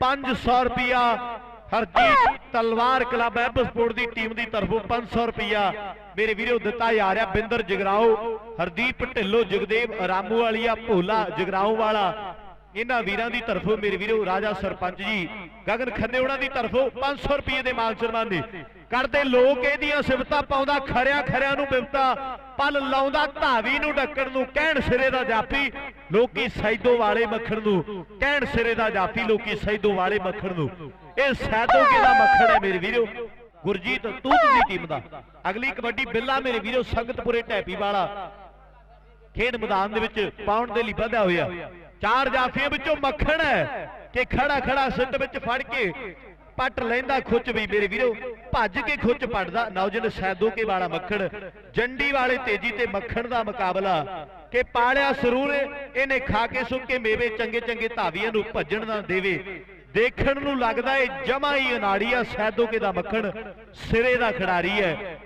500 ਰੁਪਿਆ ਹਰਜੀਤ ਤਲਵਾਰ ਕਲੱਬ ਐਬ ਦੀ ਟੀਮ ਦੀ ਤਰਫੋਂ 500 ਰੁਪਿਆ ਮੇਰੇ ਵੀਰੋ, ਦਿੱਤਾ ਜਾ ਰਿਹਾ ਬਿੰਦਰ ਜਗਰਾਓ। ਹਰਦੀਪ ਢਿੱਲੋਂ, ਜਗਦੇਵ ਰਾਮੂ ਵਾਲੀਆ, ਭੋਲਾ ਜਗਰਾਓ ਵਾਲਾ। ਇਹਨਾਂ ਵੀਰਾਂ ਦੀ ਤਰਫੋਂ ਮੇਰੇ ਵੀਰੋ, ਰਾਜਾ ਸਰਪੰਚ ਜੀ, ਗਗਨ ਖੰਨੇ ਉਹਨਾਂ ਦੀ ਤਰਫੋਂ 500 ਰੁਪਏ ਦੇ ਮਾਨ ਸਨਮਾਨ ਨੇ ਕਰਦੇ ਲੋਕ ਇਹਦੀਆਂ ਸਿਫਤਾਂ ਪਾਉਂਦਾ ਖਰਿਆਂ ਖਰਿਆਂ ਨੂੰ ਬਿਫਤਾ। ਪਲ ਲਾਉਂਦਾ, ਧਾਵੀ ਨੂੰ ਡੱਕਣ ਨੂੰ, ਕਹਿਣ ਸਿਰੇ ਦਾ ਜਾਫੀ ਲੋਕੀ ਸੈਦੋ ਵਾਲੇ ਮੱਖਣ ਨੂੰ, ਕਹਿਣ ਸਿਰੇ ਦਾ ਜਾਫੀ ਲੋਕੀ ਸੈਦੋ ਵਾਲੇ ਮੱਖਣ ਨੂੰ। ਇਹ ਸੈਦੋਕੇ ਦਾ ਮੱਖਣ ਹੈ ਮੇਰੇ ਵੀਰੋ? ਗੁਰਜੀਤ ਤੂਤ ਦੀ ਟੀਮ ਦਾ? ਅਗਲੀ ਕਬੱਡੀ ਬਿੱਲਾ ਮੇਰੇ ਵੀਰੋ, ਸੰਗਤਪੁਰੇ ਟੈਪੀ ਵਾਲਾ। ਖੇਡ ਮੈਦਾਨ ਦੇ ਵਿੱਚ ਪਾਉਣ ਦੇ ਲਈ ਵਧਿਆ ਹੋਇਆ। ਚਾਰ ਜਾਫੀਆਂ ਵਿੱਚੋਂ ਮੱਖਣ ਹੈ ਕਿ ਖੜਾ ਖੜਾ ਸਿੱਟ ਵਿੱਚ ਫੜ ਕੇ ਪੱਟ ਲੈਂਦਾ ਖੁੱਚ ਵੀ ਮੇਰੇ ਵੀਰੋ। ਭੱਜ ਕੇ ਖੁੱਚ ਪੜਦਾ। ਨੌਜਨ ਸੈਦੋਕੇ ਵਾਲਾ ਮੱਖਣ। ਜੰਡੀ ਵਾਲੇ ਤੇਜੀ ਤੇ ਮੱਖਣ ਦਾ ਮੁਕਾਬਲਾ। ਕਿ ਪਾਲਿਆ ਸਰੂਰ ਇਹਨੇ ਖਾ ਕੇ ਸੁੱਕੇ ਮੇਵੇ ਚੰਗੇ ਚੰਗੇ ਧਾਵੀਆਂ ਨੂੰ ਭੱਜਣ ਨਾ ਦੇਵੇ। ਦੇਖਣ ਨੂੰ ਲੱਗਦਾ ਏ ਜਮਾ ਹੀ ਅਨਾੜੀ ਆ ਸੈਦੋਕੇ ਦਾ ਮੱਖਣ। ਸਿਰੇ ਦਾ ਖਿਡਾਰੀ ਹੈ।